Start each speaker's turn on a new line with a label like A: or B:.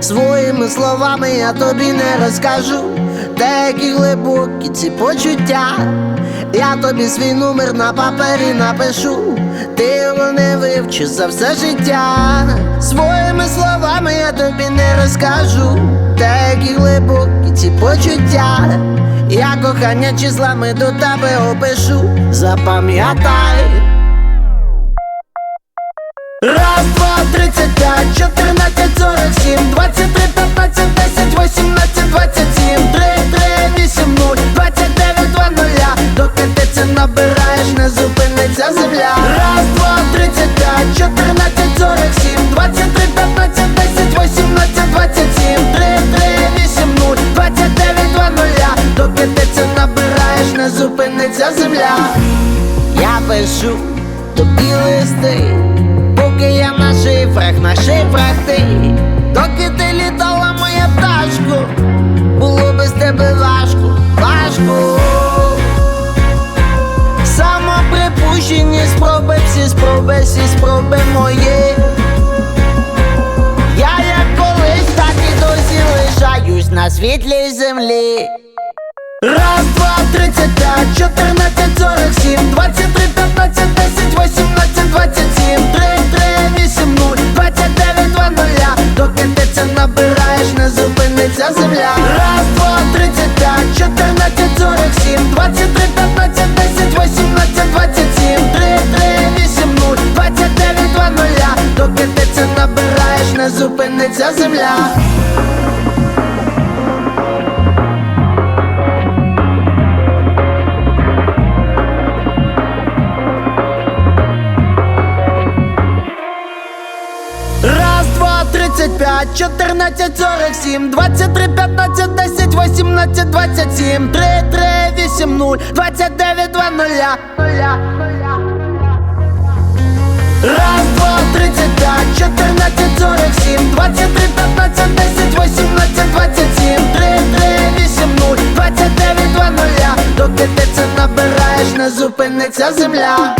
A: Своїми словами я тобі не розкажу, деякі глибокі ці почуття. Я тобі свій номер на папері напишу, ти його не вивчиш за все життя. Своїми словами я тобі не розкажу, деякі глибокі ці почуття. Я кохання числами до тебе опишу, запам'ятай. Раз, два, тридцять п'ять, зупиниться земля. Раз, два, тридцять п'ять, чотирнадцять, сорок сім, двадцять три, п'ятнадцять, десять, вісімнадцять, двадцять сім, три, три, вісім, нуль, двадцять дев'ять, два нуля. Доки ти це набираєш, не зупиниться земля. Я пишу тобі листи, поки я на шифрах, на шифрах ти, доки ти літала, моя пташко, було без тебе важко, важко. Самоприпущені спроби, всі спроби, всі спроби мої. Я як колись, так і досі лишаюсь на світлій землі. Раз, два, тридцять п'ять, чотирнадцять, сорок сім, двадцять земля. Раз, два, тридцять п'ять, чотирнадцять, сорок сім, двадцять три, п'ятнадцять, десять, вісімнадцять, двадцять сім, три, три, вісім, нуль, двадцять дев'ять, два нуля. Ça c'est.